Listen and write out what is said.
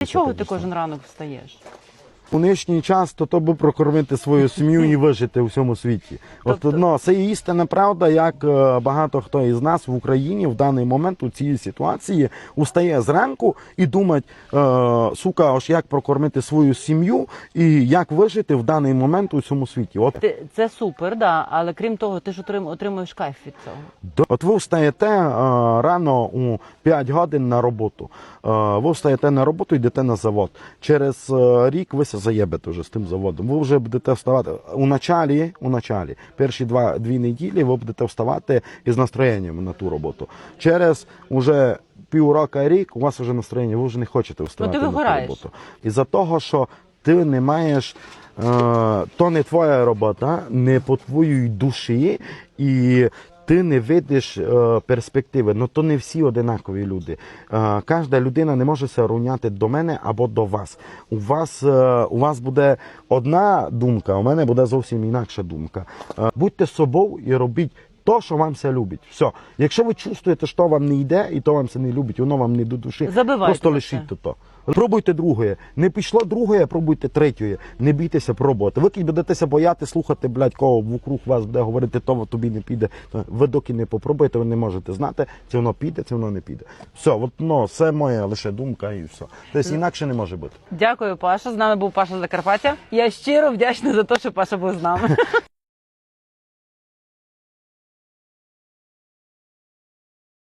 Для чого ти кожен ранок встаєш? У нинішній час то то би прокормити свою сім'ю і вижити у всьому світі. От Тобто- ну, це є істинна правда, як е, багато хто із нас в Україні в даний момент у цій ситуації устає зранку і думать, е, сука, ось як прокормити свою сім'ю і як вижити в даний момент у цьому світі. От Ти, це супер, да, але крім того, ти ж отрим, отримуєш кайф від цього. До- От ви встаєте е, рано у 5 годин на роботу. Е, ви встаєте на роботу, йдете на завод. Через е, рік ви се заєбете вже з тим заводом. Ви вже будете вставати у началі, у началі, перші два дві неділі ви будете вставати із настроєнням на ту роботу. Через уже півроку рік у вас вже настроєння, ви вже не хочете вставати на ту роботу. Із-за того, що ти не маєш. Е, то не твоя робота, не по твоїй душі, і ти не видиш е, перспективи. Ну то не всі одинакові люди. Е, кожна людина не може се рівняти до мене або до вас. У вас, е, у вас буде одна думка, у мене буде зовсім інакша думка. Е, будьте собою і робіть. То, що вам все любить. Все. Якщо ви чувствуєте, що вам не йде, і то вам це не любить, воно вам не до душі, Забивайте просто лишіть це. то. Пробуйте друге. Не пішло друге, пробуйте третє. Не бійтеся пробувати. Ви будетеся бояти слухати, блядь, кого вокруг вас буде говорити, то тобі не піде. То Ви доки не попробуєте, ви не можете знати, чи воно піде, чи воно не піде. Все, от, ну, це моя лише думка і все. Тобто інакше не може бути. Дякую, Паша. З нами був Паша Закарпаття. Я щиро вдячна за те, що Паша був з нами.